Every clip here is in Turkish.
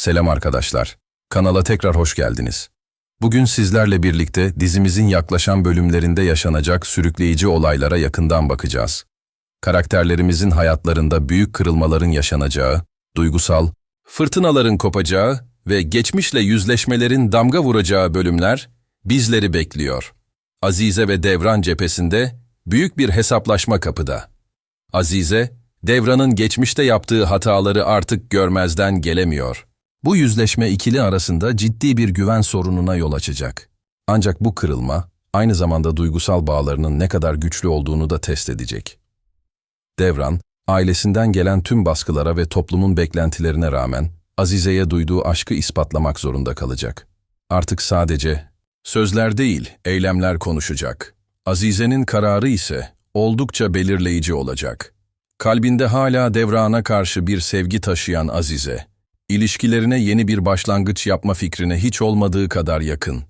Selam arkadaşlar. Kanala tekrar hoş geldiniz. Bugün sizlerle birlikte dizimizin yaklaşan bölümlerinde yaşanacak sürükleyici olaylara yakından bakacağız. Karakterlerimizin hayatlarında büyük kırılmaların yaşanacağı, duygusal, fırtınaların kopacağı ve geçmişle yüzleşmelerin damga vuracağı bölümler bizleri bekliyor. Azize ve Devran cephesinde büyük bir hesaplaşma kapıda. Azize, Devran'ın geçmişte yaptığı hataları artık görmezden gelemiyor. Bu yüzleşme ikili arasında ciddi bir güven sorununa yol açacak. Ancak bu kırılma, aynı zamanda duygusal bağlarının ne kadar güçlü olduğunu da test edecek. Devran, ailesinden gelen tüm baskılara ve toplumun beklentilerine rağmen Azize'ye duyduğu aşkı ispatlamak zorunda kalacak. Artık sadece sözler değil, eylemler konuşacak. Azize'nin kararı ise oldukça belirleyici olacak. Kalbinde hala Devran'a karşı bir sevgi taşıyan Azize, ilişkilerine yeni bir başlangıç yapma fikrine hiç olmadığı kadar yakın.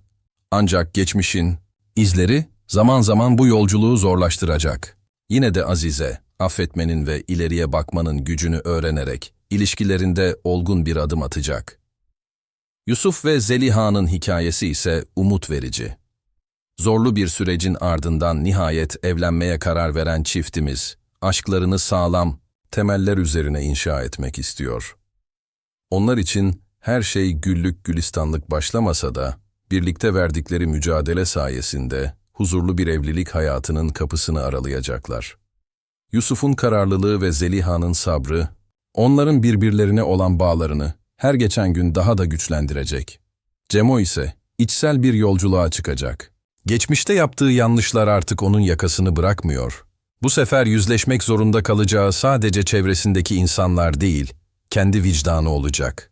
Ancak geçmişin izleri zaman zaman bu yolculuğu zorlaştıracak. Yine de Azize, affetmenin ve ileriye bakmanın gücünü öğrenerek ilişkilerinde olgun bir adım atacak. Yusuf ve Zeliha'nın hikayesi ise umut verici. Zorlu bir sürecin ardından nihayet evlenmeye karar veren çiftimiz, aşklarını sağlam, temeller üzerine inşa etmek istiyor. Onlar için her şey güllük gülistanlık başlamasa da, birlikte verdikleri mücadele sayesinde huzurlu bir evlilik hayatının kapısını aralayacaklar. Yusuf'un kararlılığı ve Zeliha'nın sabrı, onların birbirlerine olan bağlarını her geçen gün daha da güçlendirecek. Cemo ise içsel bir yolculuğa çıkacak. Geçmişte yaptığı yanlışlar artık onun yakasını bırakmıyor. Bu sefer yüzleşmek zorunda kalacağı sadece çevresindeki insanlar değil, kendi vicdanı olacak.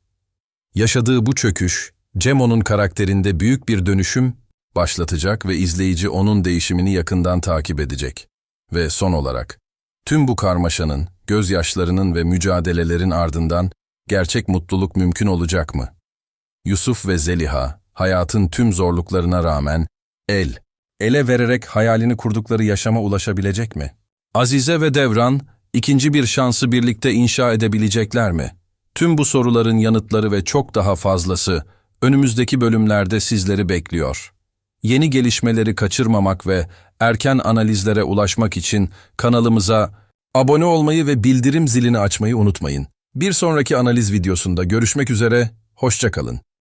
Yaşadığı bu çöküş, Cemo'nun karakterinde büyük bir dönüşüm başlatacak ve izleyici onun değişimini yakından takip edecek. Ve son olarak, tüm bu karmaşanın, gözyaşlarının ve mücadelelerin ardından gerçek mutluluk mümkün olacak mı? Yusuf ve Zeliha, hayatın tüm zorluklarına rağmen el, ele vererek hayalini kurdukları yaşama ulaşabilecek mi? Azize ve Devran, ikinci bir şansı birlikte inşa edebilecekler mi? Tüm bu soruların yanıtları ve çok daha fazlası önümüzdeki bölümlerde sizleri bekliyor. Yeni gelişmeleri kaçırmamak ve erken analizlere ulaşmak için kanalımıza abone olmayı ve bildirim zilini açmayı unutmayın. Bir sonraki analiz videosunda görüşmek üzere, hoşçakalın.